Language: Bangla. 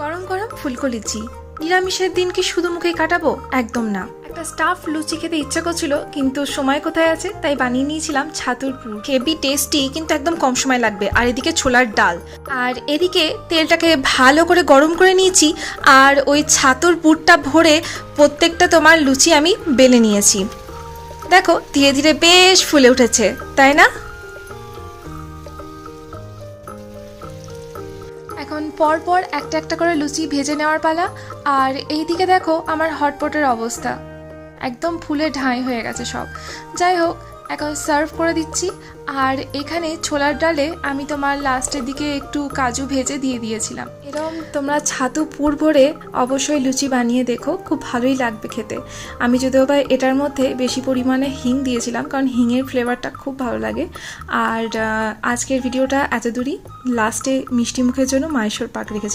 গরম গরম ফুলকো লিচি নিরামিষের দিন কি শুধু মুখেই কাটাবো? একদম না। একটা স্টাফ লুচি খেতে ইচ্ছা করছিল, কিন্তু সময় কোথায় আছে? তাই বানিয়ে নিয়েছিলাম ছাতুর পুর। হেভি টেস্টি কিন্তু একদম কম সময় লাগবে। আর এদিকে ছোলার ডাল। আর এদিকে তেলটাকে ভালো করে গরম করে নিয়েছি, আর ওই ছাতুর পুরটা ভরে প্রত্যেকটা তোমার লুচি আমি বেলে নিয়েছি। দেখো, ধীরে ধীরে বেশ ফুলে উঠেছে, তাই না? এখন পরপর পর একটা একটা করে লুচি ভেজে নেওয়ার পালা, আর এই দিকে দেখো আমার হটপটের অবস্থা। একদম ফুলে ঢাই হয়ে গেছে সব। যাই হোক এখন সার্ভ করে দিচ্ছি। আর এখানে ছোলার ডালে আমি তোমার লাস্টের দিকে একটু কাজু ভেজে দিয়ে দিয়েছিলাম। এরম তোমরা ছাতু পুর ভরে অবশ্যই লুচি বানিয়ে দেখো, খুব ভালোই লাগবে খেতে। আমি যদিও বা এটার মধ্যে বেশি পরিমাণে হিং দিয়েছিলাম, কারণ হিংয়ের ফ্লেভারটা খুব ভালো লাগে। আর আজকের ভিডিওটা এত দূরই লাস্টে মিষ্টি মুখের জন্য মায়েশ্বর পাক রেখেছিলাম।